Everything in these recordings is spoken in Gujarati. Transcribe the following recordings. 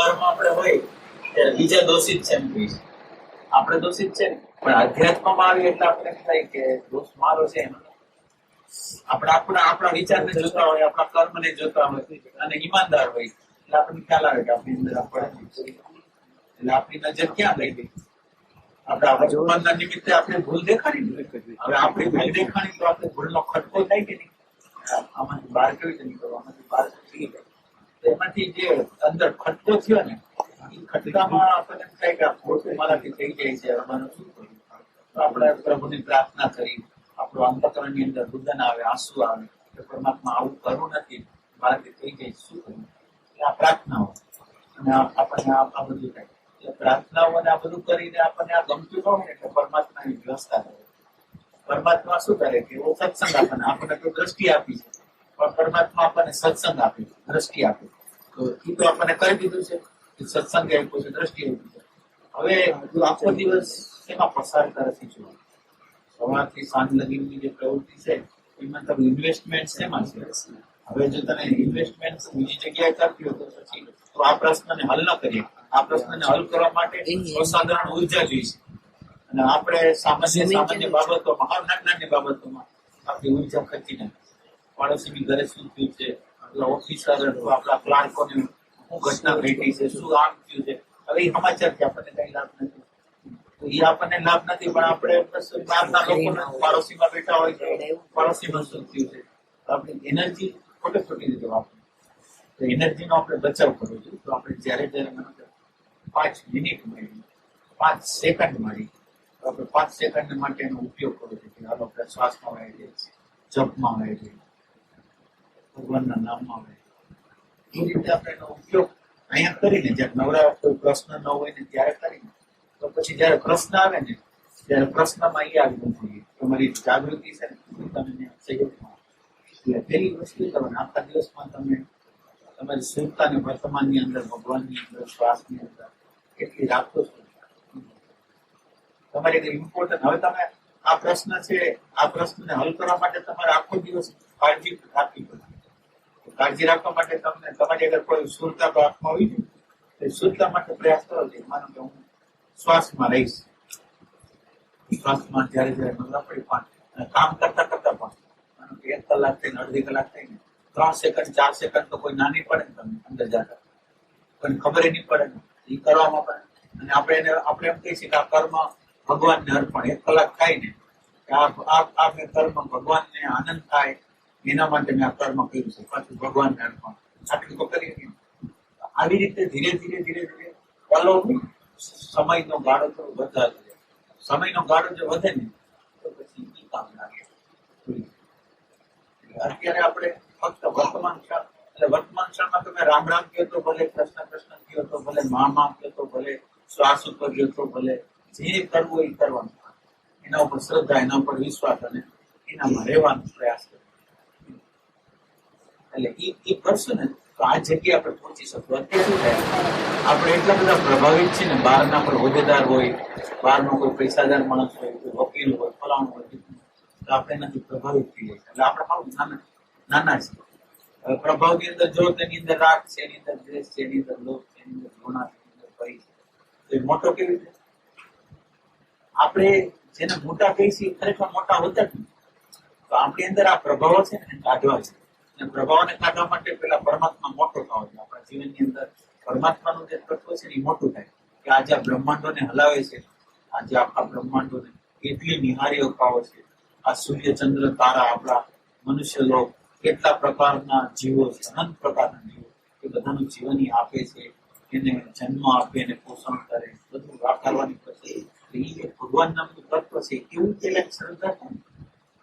કર્મ આપણે હોય, ત્યારે બીજા દોષિત છે એમ આપણે દોષિત છે પણ અધ્યાત્મમાં આવી એટલે આપણે થાય કે દોષ મારો છે એનો આપણે આપણા આપણા વિચારને જોતા હોય, આપણા કર્મને જોતા હોય અને ઈમાનદાર હોય. એટલે આપણને ખ્યાલ આવે કે આપણી અંદર આપણે એટલે આપણી નજર ક્યાં લઈ ગઈ? આપણે ભગવાનના નિમિત્તે આપણે ભૂલ દેખાડી ને. હવે આપણી ભૂલ દેખાડી તો આપણે ભૂલનો ખટકો થાય કે નહીં? આમાંથી બહાર કેવી રીતે નીકળવા આમાંથી બહાર નીકળી જાય. એમાંથી જે અંદર ખટકો થયો ને, એ ખટકામાં આપણને થાય કે ખોટું મારાથી થઈ જાય છે, હવે શું કરવું? તો આપણે પ્રભુની પ્રાર્થના કરી, આપણું અંતકરણની અંદર રુદન આવે, આંસુ આવે, કે પરમાત્મા આવું કરવું નથી મારાથી થઈ જાય શું કરવું? આ પ્રાર્થનાઓ. અને આપણને આ બધું થાય. પ્રાર્થનાઓ અને આ બધું કરીને આપણને આ ગમતું ન હોય? ને એટલે પરમાત્માની વ્યવસ્થા કરે. પરમાત્મા શું કરે? કે સત્સંગ આપણને આપણને તો દ્રષ્ટિ આપી છે પણ પરમાત્મા આપણને સત્સંગ આપે દ્રષ્ટિ આપે તો એ તો આપણને કહી દીધું છે કે સત્સંગ આપ્યો છે દ્રષ્ટિ આપી છે. હવે આખો દિવસ એમાં પસાર કરે છે જો? સવારથી સાંજ લગીની જે પ્રવૃત્તિ છે એમાં તમે ઇન્વેસ્ટમેન્ટ શેમાં છે? હવે જો તને ઇન્વેસ્ટમેન્ટ બીજી જગ્યાએ કરતી હોય તો પછી તો આ પ્રશ્નને હલ ન કરીએ. આ પ્રશ્નને હલ કરવા માટે અસાધારણ ઊર્જા જોઈશે. અને આપણે સામાન્ય સામાન્ય બાબતો નાની નાની બાબતોમાં આપણી ઊર્જા ખર્ચી નાખી પાડોશીની ઘરે શું થયું છે? આપણા ઓફિસર આપણા ક્લાર્કોને શું ઘટના ઘટી છે? શું આમ થયું છે? હવે એ સમાચારથી આપણને કઈ લાભ નથી. તો એ આપણને લાભ નથી પણ આપણે બહારના લોકોને પાડોશીમાં બેઠા હોય છે પાડોશીમાં શું થયું છે? આપણી એનર્જી ખોટે ખોટી રીતે વાપરી તો એનર્જીનો આપણે બચાવ કરવો જોઈએ. તો આપણે જ્યારે જ્યારે મને પાંચ મિનિટ મળી પાંચ સેકન્ડ મળી તો આપણે પાંચ સેકન્ડ માટે એનો ઉપયોગ કરવો જોઈએ કે હાલો આપણે શ્વાસમાં વહી જઈએ જપમાં વહી જઈએ ભગવાનના નામમાં આવે. એ રીતે આપણે એનો ઉપયોગ અહીંયા કરીને જ્યારે નવરા કોઈ પ્રશ્ન ન હોય ને ત્યારે કરીને, તો પછી જ્યારે પ્રશ્ન આવે ને, ત્યારે પ્રશ્નમાં એ આવવું જોઈએ. તમારી જાગૃતિ છે ને તમને સહયોગમાં એટલે પેલી વસ્તુ તમે આખા દિવસમાં તમે, તમારી સુરતા વર્તમાનની અંદર, ભગવાનની અંદર, શ્વાસની અંદર કેટલી રાખો છો? તમારે ઇમ્પોર્ટન્ટ હવે તમે આ પ્રશ્ન છે, આ પ્રશ્નને હલ કરવા માટે તમારે આખો દિવસ કાળજી રાખવી પડે. તો કાળજી રાખવા માટે તમને, તમારી અગર કોઈ સુરતા આંખમાં હોય ને, તો સુરતા માટે પ્રયાસ કરો છો માનો કે હું શ્વાસમાં રહીશ. શ્વાસમાં જ્યારે જ્યારે નવરા પડી પણ કામ કરતા કરતા પણ, માનો કે એક કલાક થઈને અડધી કલાક થઈને ત્રણ સેકન્ડ, ચાર સેકન્ડ તો કોઈ નાની પડે ને તમને અંદર જતા. કોઈને ખબર નહીં પડે એ કરવામાં પણ. અને આપણે એને, આપણે એમ કહીએ છીએ કે આ કર્મ ભગવાનને અર્પણ. એક કલાક થાય ને આ આ કર્મ ભગવાનને આનંદ થાય એના માટે મેં કર્મ કર્યું છે. પાછું ભગવાનને અર્પણ. આટલું તો કરીએ આવી રીતે ધીરે ધીરે ધીરે ધીરે પલો સમયનો ગાળો થોડો વધારે સમયનો ગાળો જો વધે ને, તો પછી એ કામ લાગે. અત્યારે આપણે ફક્ત વર્તમાન ક્ષણ, એટલે વર્તમાન ક્ષણમાં તમે રામ રામ કહો તો ભલે, કૃષ્ણ કૃષ્ણ કહો તો ભલે, મા મા કહો તો ભલે, શ્વાસ ઉપર કહો તો ભલે, જે કરવું એ કરવાનું. એના ઉપર શ્રદ્ધા, એના ઉપર વિશ્વાસ અને એનામાં રહેવાનો પ્રયાસ કરવો. એટલે એ એ કરશું તો આ જગ્યાએ આપણે પહોંચી શકશું અત્યારે શું થાય? આપણે એટલા બધા પ્રભાવિત છે ને, બહારના કોઈ હોદ્દેદાર હોય, બહારનો કોઈ પૈસાદાર માણસ હોય, કોઈ વકીલ હોય, ફલાણું હોય, તો આપણે એનાથી પ્રભાવિત થઈ જાય એટલે આપણે હાવ નાના નાના છે. પ્રભાવની અંદર જો તેની અંદર રાગ છે, એની અંદર દ્વેષ છે, એની અંદર લોભ છે, એની અંદર ઘૃણા છે, એની અંદર ભય છે. તો એ મોટો કેવી રીતે? આપણે જેને મોટા કહીએ છીએ ખરેખર મોટા હોતા જ તો આપણી અંદર આ પ્રભાવો છે ને કાઢવા છે અને પ્રભાવોને કાઢવા માટે પેલા પરમાત્મા મોટો થવો જોઈએ. આપણા જીવનની અંદર પરમાત્માનું જે તત્વ છે એ મોટું થાય. કે આજે આ બ્રહ્માંડોને હલાવે છે, આજે આખા બ્રહ્માંડોને કેટલી નિહારીઓ પાવો છે. આ સૂર્ય, ચંદ્ર, તારા, આપણા મનુષ્ય લોક, કેટલા પ્રકારના જીવો છે, અનંત પ્રકારના જીવો એ બધાનું જીવન આપે છે, એને જન્મ આપે, એને પોષણ કરે, બધું વાપરવાની પછી એ ભગવાન નામનું તત્વ છે, એવું પેલા શ્રદ્ધા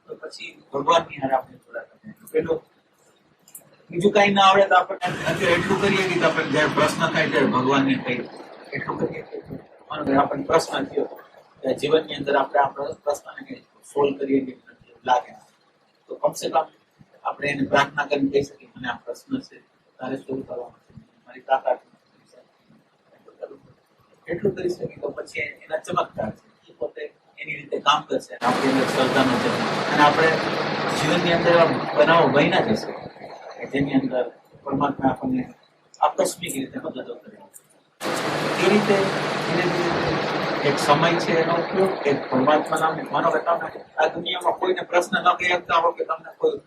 તો પછી ભગવાનની હારે આપણે થોડા પેલો બીજું કઈ ના આવડે તો આપણે એટલું કરીએ કે આપણે જયારે પ્રશ્ન થાય ત્યારે ભગવાનને કહીએ એટલું કરીએ આપણને પ્રશ્ન થયો. જીવનની અંદર આપણે આ પ્ર- પ્રશ્નને સોલ્વ કરીએ કે લાગે તો કમસે કમ આપણે એને પ્રાર્થના કરીને કહી શકીએ, મને આ પ્રશ્ન છે. તારે સોલ્વ કરવાનો છે. મારી તાકાત એટલું કરી શકીએ તો પછી એના ચમત્કાર છે. એ પોતે એની રીતે કામ કરશે આપણી અંદર શ્રદ્ધાનો છે અને આપણે જીવનની અંદર બનાવો બન્યા જશે. કે જેની અંદર પરમાત્મા આપણને આકસ્મિક રીતે મદદો કરે. એ રીતે ધીરે ધીરે એક સમય છે એનો ઉપયોગ, એક પરમાત્માના માનો કે તમે આ દુનિયામાં કોઈને પ્રશ્ન ન કહી શકતા હો કે તમને કોઈ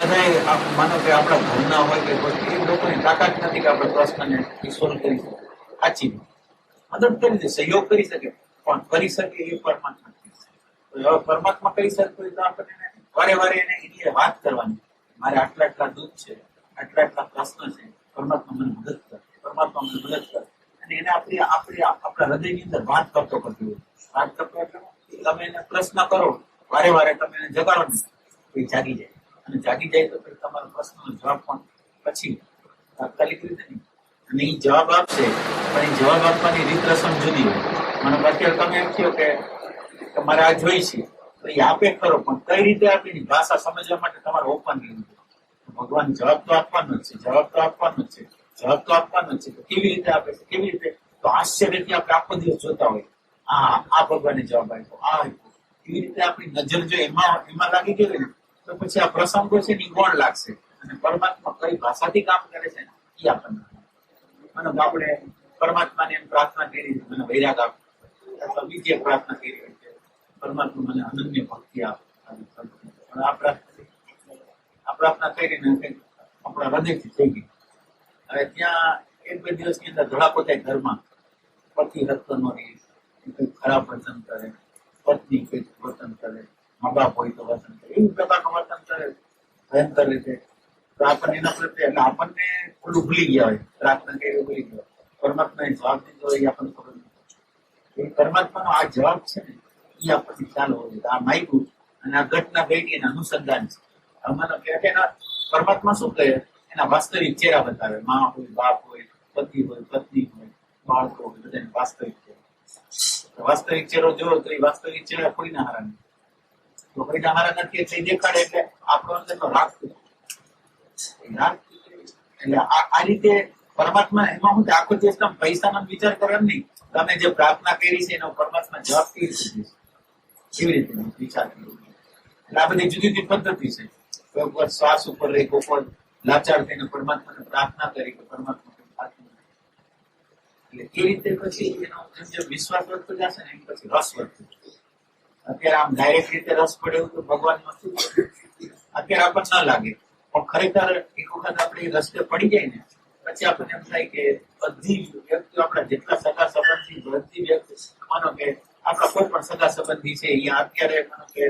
બધા માનો કે આપણા ઘરના હોય કે કોઈ, એ લોકોની તાકાત નથી કે આપણે પ્રશ્નને સોલ્વ કરી શકીએ. સાચી. મદદ કરી દે સહયોગ કરી શકે? પણ કરી શકે એ પરમાત્મા કરી પરમાત્મા કરી શકતો તો આપણે એને વારે વારે એની વાત કરવાની. મારે આટલા આટલા દુઃખ છે, આટલા આટલા પ્રશ્ન છે, પરમાત્મા મને મદદ કર પરમાત્મા મને મદદ કર અને એને આપણી આપણી, આપણા હૃદયની અંદર વાત કરતો કરતો હોય. વાત કરતો એટલે તમે એને પ્રશ્ન કરો, વારે વારે તમે એને જગાડો ને, તો જાગી જાય. અને જાગી જાય તો પછી તમારા પ્રશ્નનો જવાબ પણ પછી તાત્કાલિક રીતે નહીં. અને એ જવાબ આપશે, પણ એ જવાબ આપવાની રીત રસમ જુદી હોય. મને અત્યારે તમે એમ કહો કે મારે આ જોઈ છે, તો એ આપે ખરો, પણ કઈ રીતે આપે ભાષા સમજવા માટે તમારે ઓપન રહેવું. ભગવાન જવાબ તો આપવાનો છે, જવાબ તો આપવાનો છે. જવાબ તો આપવાનો છે. તો કેવી રીતે આપે છે? કેવી રીતે? તો આશ્ચર્યથી આપણે આખો દિવસ જોતા હોય આ આ ભગવાને જવાબ આપ્યો, આ આપ્યો. એવી રીતે આપણી નજર જો એમાં એમાં લાગી ગયો ને, તો પછી આ પ્રસંગો છે ને ગૌણ લાગશે. અને પરમાત્મા કઈ ભાષાથી કામ કરે છે ને એ આપણને મને આપણે પરમાત્માને એમ પ્રાર્થના કરી, મને વૈરાગ આપ. અથવા બીજી પ્રાર્થના કરી પરમાત્મા મને અનન્ય ભક્તિ આપ. આ પ્રાર્થના પ્રાર્થના કરીને આપણા હૃદયથી થઈ ગઈ અને ત્યાં એક બે દિવસની અંદર થાય ઘરમાં. પતિ રત્નો ખરાબ વર્તન કરે, પત્ની કંઈક વર્તન કરે મા બાપ હોય તો વર્તન કરે, એવું પ્રકારનું વર્તન કરે. ભયંકર રીતે. તો આપણને એના પ્રત્યે, એટલે આપણને ઓલું ભૂલી ગયા હોય. પ્રાર્થના કરી ભૂલી ગયા હોય. પરમાત્માએ જવાબ દીધો હોય એ આપણને ખબર નથી. એ પરમાત્માનો આ જવાબ છે ને, એ આપણને ખ્યાલ હોવો જોઈએ આ માયકું અને આ ઘટના ઘટી એના અનુસંધાન છે. અમારો કે પરમાત્મા શું કહે? એના વાસ્તવિક ચહેરા બતાવે. માં હોય, બાપ હોય, પતિ હોય, પત્ની હોય, બાળકો હોય, બધાને વાસ્તવિક ચહેરા. વાસ્તવિક ચહેરો જોવો તો એ વાસ્તવિક ચહેરા કોઈના હારા નથી તો કોઈના હારા નથી એટલે દેખાડે એટલે આપણો અંદરનો રાગ. રાગ એટલે આ રીતે પરમાત્મા એમાં હું આખો જે તમે પૈસાનો વિચાર કરો નહીં. તમે જે પ્રાર્થના કરી છે એનો પરમાત્મા જવાબ કેવી રીતે કેવી રીતે વિચાર કર્યો એટલે આ બધી જુદી જુદી પદ્ધતિ છે. વખત શ્વાસ ઉપર રહી ગોપાલ લાચાર થઈને પરમાત્માને પ્રાર્થના કરી કે પરમાત્મા. એટલે એ રીતે પછી એનો જેમ વિશ્વાસ વધતો જશે ને એમ પછી રસ વધતો અત્યારે આમ ડાયરેક્ટ રીતે રસ પડ્યો તો ભગવાનમાં શું અત્યારે આપણને ન લાગે. પણ ખરેખર એક વખત આપણે રસ્તે પડી જાય ને, પછી આપણને એમ થાય કે બધી વ્યક્તિઓ આપણા જેટલા સગા સંબંધી, બધી વ્યક્તિ માનો કે આપણા કોઈ પણ સગા સંબંધી છે, અહીંયા અત્યારે માનો કે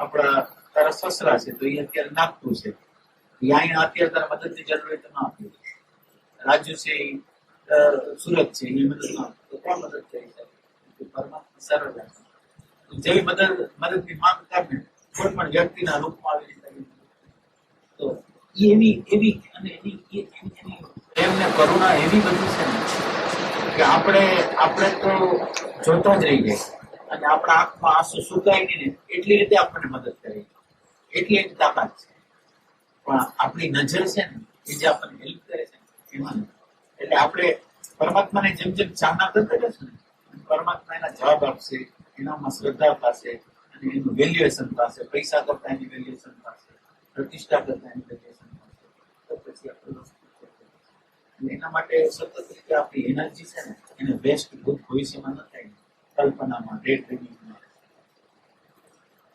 આપણા તારા સસરા છે, તો એ અત્યારે નાખતું છે. અહીંયા અત્યારે તારા મદદની જરૂર હોય તો ના આપી રાજુ છે એ સુરત છે એ મદદ ના તો કોણ મદદ કરી શકે પરમાત્મા સરળ જેવી મદદ, મદદની માંગ કરે કોઈ પણ વ્યક્તિના રૂપમાં આવી રીતે તો એવી એવી, અને એની એમને કરુણા એવી બધી છે કે આપણે આપણે તો જોતા જ રહી જાય. અને આપણા આંખમાં આંસુ સુકાય નહીં એટલી રીતે આપણને મદદ કરે. એટલી એની તાકાત છે. પણ આપણી નજર છે ને, એ જે આપણને હેલ્પ કરે છે, એમાં એટલે આપણે પરમાત્માને જેમ જેમ ચાહના કરતા જશું ને, પરમાત્મા એના જવાબ આપશે, એનામાં શ્રદ્ધા પાસે અને એનું વેલ્યુએશન થશે, પૈસા કરતા એની વેલ્યુએશન થશે, પ્રતિષ્ઠા કરતા એની વેલ્યુએશન પાસે તો પછી આપણે એના માટે સતત રીતે આપણી એનર્જી છે ને, એને વેસ્ટ ભૂત ભવિષ્યમાં ન થાય. કલ્પનામાં ડે ડ્રીમિંગમાં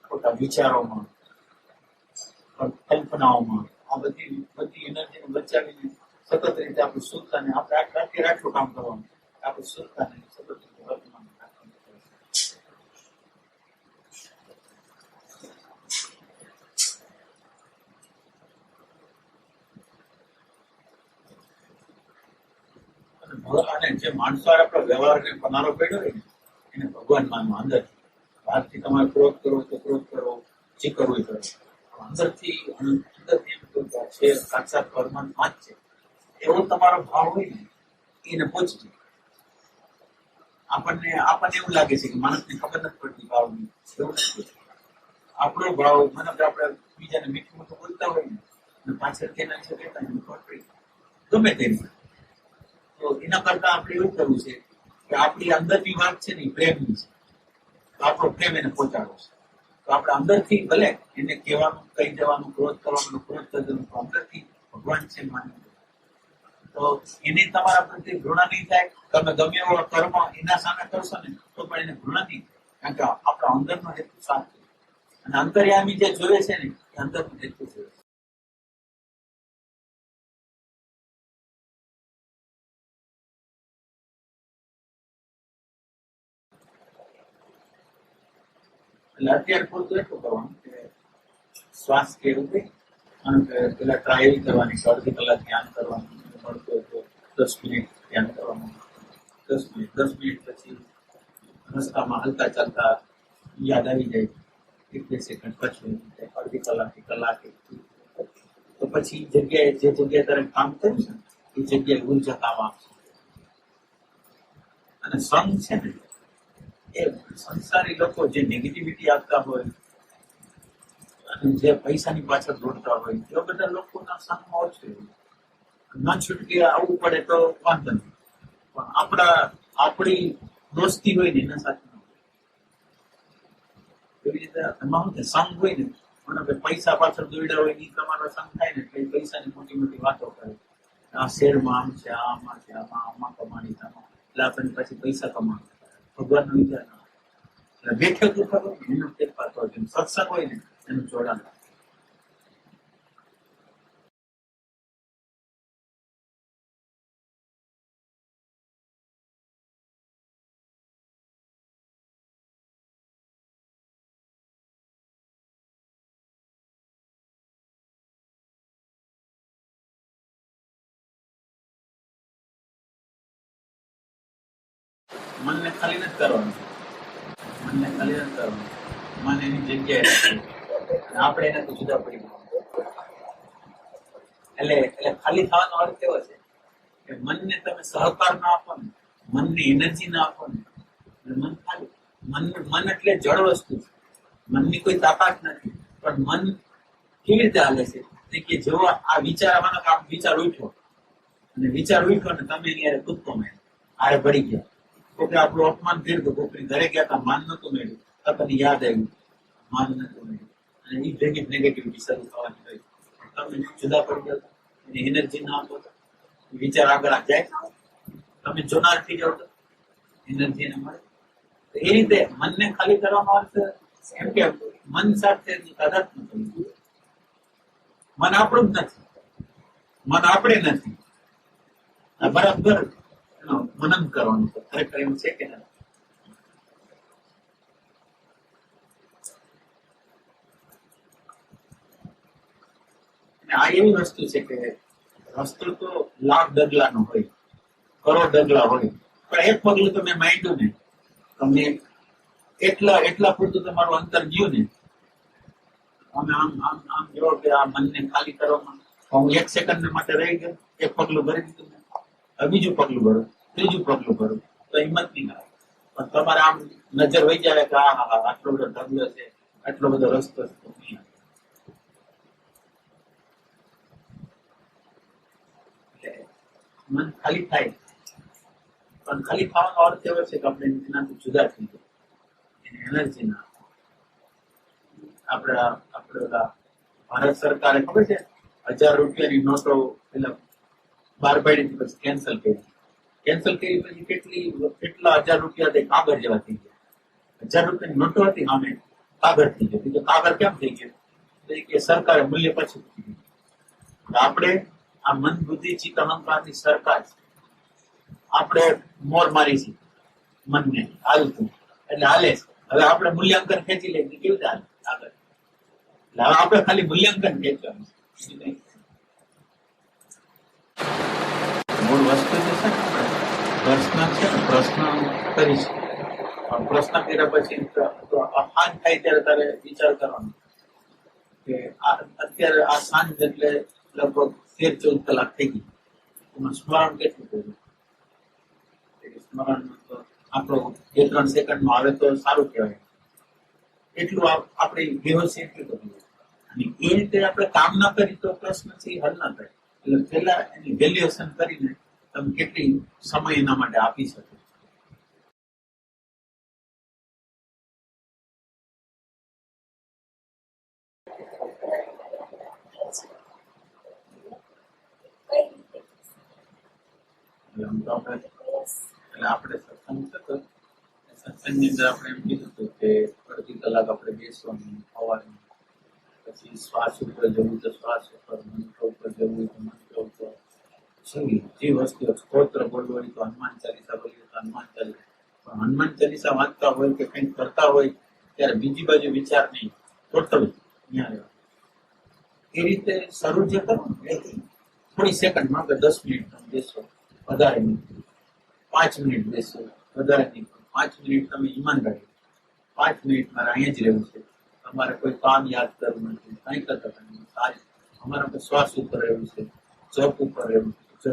ખોટા વિચારોમાં કલ્પનાઓમાં આ બધી બધી એનર્જીને બચાવીને સતત રીતે આપણે સુરતાને આપણે આટલા અત્યારે કામ કરવાનું. આપણે સુરતાને સતત રીતે વર્તમાન અને જે માણસો આપણા વ્યવહારને પનારો પડ્યો હોય ને, એને ભગવાન માનવા અંદર. બહારથી તમારે ક્રોધ કરવો તો ક્રોધ કરો જે કરવું એ કરો. પણ અંદરથી અંદરથી એમ કે છે, સાક્ષાત પરમાત્મા જ છે. એવો તમારો ભાવ હોય ને, એને પહોંચજો. આપણને આપણને એવું લાગે છે કે માણસને ખબર નથી પડતી ભાવની. એવું નથી આપણો ભાવ, મને આપણે બીજાને મીઠું મીઠું બોલતા હોય ને, અને પાછળ તેના છે કહેતા એમ ને ગમે તેમ. તો એના કરતા આપણે એવું કરવું છે કે આપણી અંદરની વાત છે ને પ્રેમની છે. તો આપણો પ્રેમ એને પહોંચાડવો છે. તો આપણે અંદરથી ભલે એને કહેવાનું, કહી દેવાનું, ક્રોધ કરવાનું, ક્રોધ કરી દેવાનું અંદરથી ભગવાન છે માની તો એની તમારા પ્રત્યે ઘૃણા નહીં થાય. તમે ગમે એવો કર્મ એના સામે કરશો ને, તો પણ એને ઘૃણા નહીં કારણ કે આપણા અંદરનો હેતુ સાથ અને અંતર્યામી જે જોવે છે ને, એ અંદરનો હેતુ જોવે છે. એટલે અત્યારે પૂરતું એટલું કરવાનું કે શ્વાસ કેવું થઈ અને પેલા ટ્રાય કરવાની અડધી કલાક ધ્યાન કરવાનું મળતું હોય તો દસ મિનિટ ધ્યાન કરવાનું. દસ મિનિટ દસ મિનિટ પછી રસ્તામાં હલતા ચાલતા યાદ આવી જાય. એક સેકન્ડ પછી અડધી કલાક કલાક તો પછી જગ્યાએ, જે જગ્યાએ તારે કામ કર્યું છે એ જગ્યાએ ઊર્જા કામ આપશે અને સંઘ છે ને એ સંસારી લોકો જે નેગેટિવિટી આપતા હોય અને જે પૈસાની પાછળ દોડતા હોય, એવા બધા લોકોના સંઘમાં ઓછું ન છૂટકે આવવું પડે તો વાંધો નહીં. પણ આપણા, આપણી દોસ્તી હોય ને એના સાથે એવી રીતે તમામ સંઘ હોય ને, પણ હવે પૈસા પાછળ દોડ્યા હોય એ તમારો સંઘ થાય ને એટલે પૈસાની મોટી મોટી વાતો કરે. આ શેરમાં આમ છે, આમાં છે, આમાં આમાં કમાણી, આમાં. એટલે આપણને પછી પૈસા કમાવાનું ભગવાનનો વિચાર ના આવે. એટલે ઉઠક હોય ને એનો સત્સંગ હોય ને એનું જોડાણ મનને ખાલી નથી કરવાનું. મનને ખાલી નથી કરવાનું. મન એની જગ્યાએ આપણે એનાથી જુદા પડી. એટલે એટલે ખાલી થવાનો અર્થ એવો છે કે મનને તમે સહકાર ના આપો ને, મનને એનર્જી ના આપો ને મન ખાલી, મન મન એટલે જળ વસ્તુ છે. મનની કોઈ તાકાત નથી. પણ મન કેવી રીતે હાલે છે? કે જેવો આ વિચાર આવવાનો કે આ વિચાર ઉઠ્યો. અને વિચાર ઉઠ્યો ને તમે એની કૂદકો મેં આરે પડી ગયા. કોકે આપણું અપમાન કર્યું તો કોકની ઘરે ગયા હતા માન નતું મળ્યું આપણને યાદ આવ્યું માન નતું મળ્યું અને એ ભેગી નેગેટિવિટી શરૂ થવાની હોય તમે જુદા પડી જાવ તો એની એનર્જી ના આપો તો વિચાર આગળ આ જાય તમે જોનાર થઈ જાવ તો એનર્જી એને મળે તો એ રીતે મનને ખાલી કરવાનો અર્થ એમ કે મન સાથે તાદાત્મ્ય કરવું. મન આપણું જ નથી મન આપણે નથી આ બરાબર એનો મનન કરવાનું છે. ખરેખર એમ છે કે ના? આ એવી વસ્તુ છે કે રસ્તો તો લાખ ડગલાનો હોય, કરોડ ડગલા હોય, પણ એક પગલું તમે માંડ્યું ને. તમને એટલા એટલા પૂરતું તમારું અંતર ગયું ને. અમે આમ આમ આમ જો કે આ મનને ખાલી કરવામાં. હું એક સેકન્ડ માટે રહી ગયો, એક પગલું ભરી દીધું બીજું પગલું ભરો. ત્રીજું પગલું ભરું, તો હિંમત નહીં આવે પણ તમારે આમ નજર વહી જાય કે આ હા આટલો બધો ઢગલો છે, આટલો બધો રસ્તો છે, તો નહીં મન ખાલી થાય. પણ ખાલી થવાનો અર્થ એવો છે કે આપણે એનાથી જુદા થઈ જાય એને એનર્જી ના આપે. આપણા, આપણે ભારત સરકારે ખબર છે? હજાર રૂપિયાની નોટો પેલા બાર પાડી પછી કેન્સલ કરી. કેન્સલ કરી પછી કેટલી, કેટલા હજાર રૂપિયા તે કાગળ જેવા થઈ ગયા. હજાર રૂપિયાની નોટો હતી સામે, કાગળ થઈ ગયો. તો કાગળ કેમ થઈ ગયો? કે સરકારે મૂલ્ય પછી. આપણે આ મન, બુદ્ધિ, ચિત્ત, અહંકારની સરકાર આપણે મોર મારી છે મનને. હાલતું એટલે હાલે હવે આપણે મૂલ્યાંકન ખેંચી લઈએ કેવી રીતે હાલે? આગળ એટલે હવે આપણે ખાલી મૂલ્યાંકન ખેંચવાનું. મૂળ વસ્તુ છે ને આપણે પ્રશ્ન છે ને પ્રશ્ન કરીશું. પણ પ્રશ્ન કર્યા પછી સાંજ થાય ત્યારે તારે વિચાર કરવાનો કે અત્યારે આ સાંજ એટલે લગભગ તેર ચૌદ કલાક થઈ ગઈ. એમાં સ્મરણ કેટલું કર્યું સ્મરણ આપણો બે ત્રણ સેકન્ડમાં આવે તો સારું કહેવાય. એટલું આપણે બેહોશી એટલી બધી અને એ રીતે આપણે કામ ના કરી તો પ્રશ્ન છે હલ ના થાય. એટલે પેલા એની વેલ્યુએશન કરીને તમે કેટલી સમય એના માટે આપી શકો. અડધી કલાક આપણે બેસવાનું પછી શ્વાસ ઉપર જવું તો શ્વાસ ઉપર મંત્ર ઉપર જવું તો મંત્ર ઉપર તો હનુમાન ચાલીસા બોલીએ તો હનુમાન ચાલીસા પણ હનુમાન ચાલીસા વાંચતા હોય કે કંઈક કરતા હોય ત્યારે બીજી બાજુ વિચાર નહીં ટોટલ ત્યાં. એ રીતે શરૂ જે કરો થોડી સેકન્ડમાં કે દસ મિનિટ તમે બેસો વધારે પાંચ મિનિટ બેસો, વધારે પાંચ મિનિટ તમે ઈમાનદારી પાંચ મિનિટ મારે અહીંયા જ રહેવું છે. અમારે કોઈ કામ યાદ કરવું નથી. કંઈ કરતા નથી અમારા પર શ્વાસ ઉપર રહેવું છે. જપ ઉપર રહેવું છે.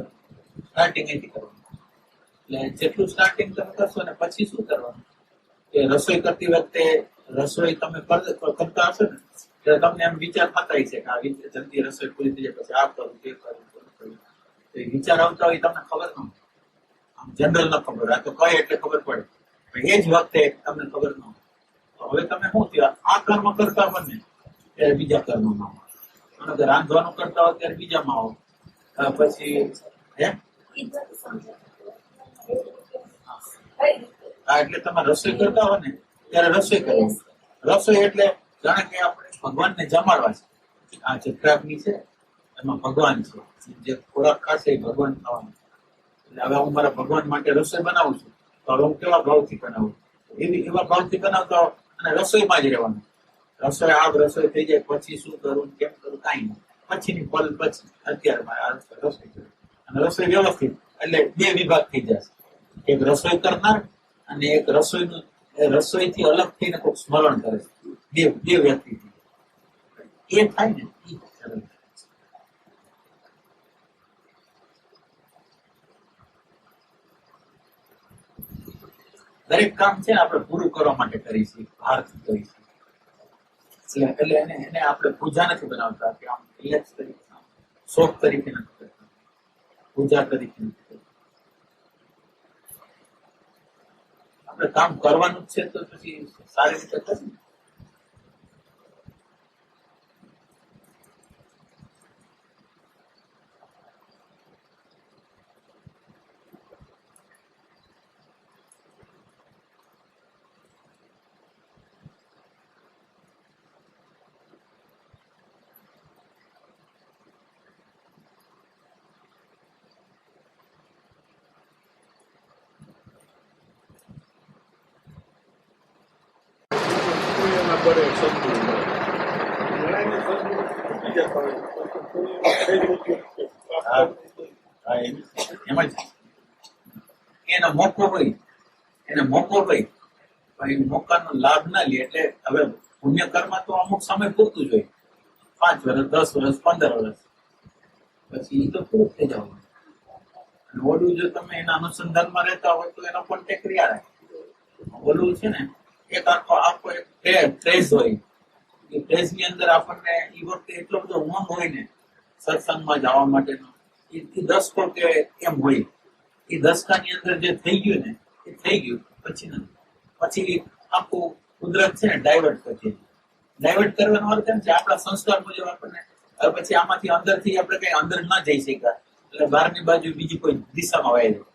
સ્ટાર્ટિંગ અહીંથી કરવાનું. એટલે જેટલું સ્ટાર્ટિંગ તમે કરશો ને પછી શું કરવાનું? કે રસોઈ કરતી વખતે રસોઈ તમે કરતા હશો ને? ત્યારે તમને એમ વિચાર થતા છે કે આ જલ્દી રસોઈ પૂરી થઈ જાય, પછી આ કરું, તે કરું. વિચાર આવતા હોય તમને ખબર ન આમ જનરલ ન ખબર હોય. આ તો કહે એટલે ખબર પડે. એ જ વખતે તમને ખબર ન હવે તમે શું થયા? આ કર્મ કરતા બને ત્યારે બીજા કર્મમાં આવો. અને રાંધવાનું કરતા હોય ત્યારે બીજામાં આવો. પછી, હે? હા એટલે તમે રસોઈ કરતા હો ને, ત્યારે રસોઈ કરો રસોઈ એટલે જાણે કે આપણે ભગવાનને જમાડવા છે. આ જે છે એમાં ભગવાન છે. જે ખોરાક ખાશે ભગવાન ખાવાનું એટલે હવે હું મારા ભગવાન માટે રસોઈ બનાવું છું. તો હવે હું કેવા ભાવથી બનાવું? એવી એવા ભાવથી બનાવતો અને રસોઈમાં જ રહેવાનું. રસોઈ આગ રસોઈ થઈ જાય, પછી શું કરું, કેમ કરું, કાંઈ નહીં. પછીની પલ પછી અત્યારે મારે આ રસોઈ કરું અને રસોઈ વ્યવસ્થિત, એટલે બે વિભાગ થઈ જશે. એક રસોઈ કરનાર અને એક રસોઈનું રસોઈ થી અલગ થઈને કોઈક સ્મરણ કરે છે. બે બે વ્યક્તિ. એ થાય ને ઈ સરળ. દરેક કામ છે આપણે પૂરું કરવા માટે કરીએ છીએ ભારથી કરીએ છીએ એટલે એને એને આપણે પૂજા નથી બનાવતા કે આમ રિલેક્સ તરીકે શોખ તરીકે નથી કરતા. પૂજા તરીકે નથી કરતા. આપણે કામ કરવાનું છે તો પછી સારી રીતે થશે ને. એના પર એક સદગુરુ મળે. ઘણાને સદગુરુ તૂટી જતા હોય, પણ કોઈને કઈ રીતે જ. એનો મોકો હોય એને મોકો હોય એ મોકાનો લાભ ના લે એટલે હવે પુણ્ય કર્મ તો અમુક સમય પૂરતું જોઈએ પાંચ વર્ષ દસ વર્ષ પંદર વર્ષ પછી એ તો પૂરું થઈ જવું અને ઓલું જો તમે એના અનુસંધાનમાં રહેતા હોય તો એનો કોન્ટેક્ટ રહ્યા રાખે ઓલું છે ને, એક આખો આખો એક ફ્રેઝ હોય. એ ફ્રેઝની અંદર આપણને એ વખતે એટલો બધો ઉમંગ હોય ને, સત્સંગમાં જવા માટેનો, એ દસ કો કે એમ હોય. એ દસકાની અંદર જે થઈ ગયું ને, એ થઈ ગયું, પછી નથી. પછી આખું કુદરત છે ને ડાયવર્ટ કરી ડાયવર્ટ કરવાનો અર્થ એમ છે, આપણા સંસ્કાર મુજબ આપણને, હવે પછી આમાંથી અંદરથી આપણે કઈ અંદર ના જઈ શક્યા. એટલે બહારની બાજુ બીજી કોઈ દિશામાં વાય એવું.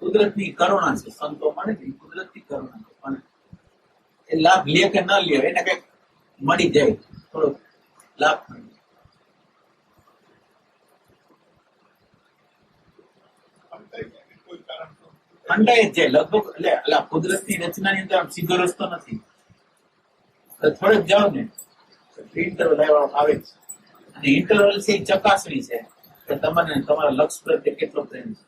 કુદરતની કરુણા છે, સંતો મળે ને કુદરતની કરુણા છે. પણ એ લાભ લે કે ન લે, એને કંઈક મળી જાય થોડો લાભ મળી ખંડાય જાય, લગભગ એટલે કુદરતની રચનાની અંદર આમ સીધો રસ્તો નથી. થોડેક જાઓ ને ઇન્ટરવલ આવે છે. અને ઇન્ટરવલ છે ચકાસણી છે. કે તમને, તમારા લક્ષ્ય પ્રત્યે કેટલો પ્રેમ છે.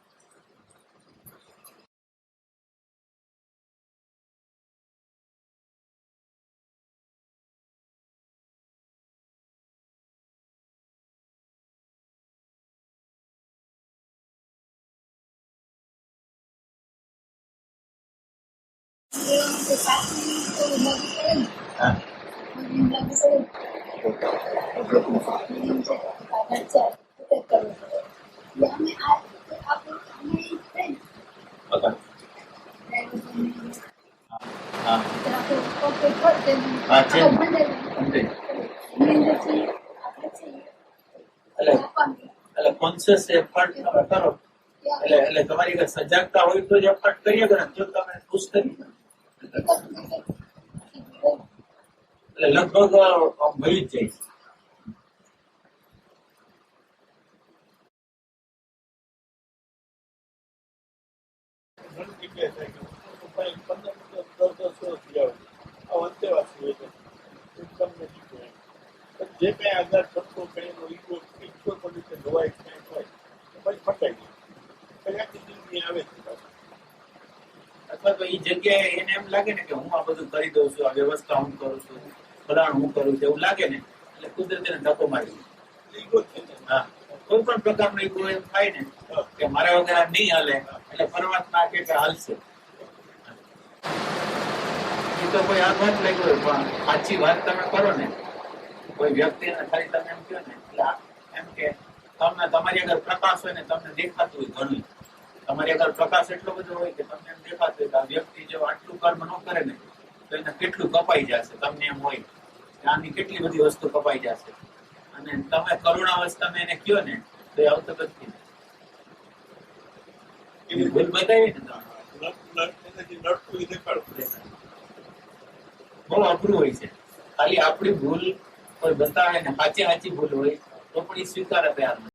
એટલે કોન્શિયસ એફર્ટ તમે કરો. એટલે એટલે તમારી સજાગતા હોય તો જ એફર્ટ કરીએ કે જો તમે ખુશ કરી એટલે લગભગ મળી જ જાય જે કઈ આધાર થતો કંઈ ઈગો ઈગો પણ દવાઈ ક્યાંય હોય પછી ફટાઈ ગયું પછી આખી જિંદગી આવે છે. અથવા તો એ જગ્યાએ એને એમ લાગે ને કે હું આ બધું કરી દઉં છું, આ વ્યવસ્થા હું કરું છું, ફલાણ હું કરું છું, એવું લાગે ને, એટલે કુદરત એને ધક્કો મારી હા. કોઈ પણ પ્રકારનો ઈગો એમ થાય ને કે મારા વગર નહીં હાલે, એટલે પરમાત્મા કે હાલશે. એ તો કોઈ આઘાત લાગ્યો પણ સાચી વાત તમે કરો ને, કોઈ વ્યક્તિને ખાલી તમે એમ કહો ને, એટલે એમ કે તમને તમારી આગળ પ્રકાશ હોય ને તમને દેખાતું હોય ઘણું તમારી આગળ પ્રકાશ એટલો બધો હોય કે તમને એમ દેખાતું કે આ વ્યક્તિ જો આટલું કર્મ ન કરે ને, તો એને કેટલું કપાઈ જશે, તમને એમ હોય આની કેટલી બધી વસ્તુ કપાઈ જશે. અને તમે કરુણાવશ તમે એને કયો ને, તો એ આવતો નથી. એવી ભૂલ બતાવી ને બહુ અઘરું હોય છે. ખાલી આપણી ભૂલ કોઈ બતાવે ને, સાચી સાચી ભૂલ હોય, તો પણ એ સ્વીકારે તૈયાર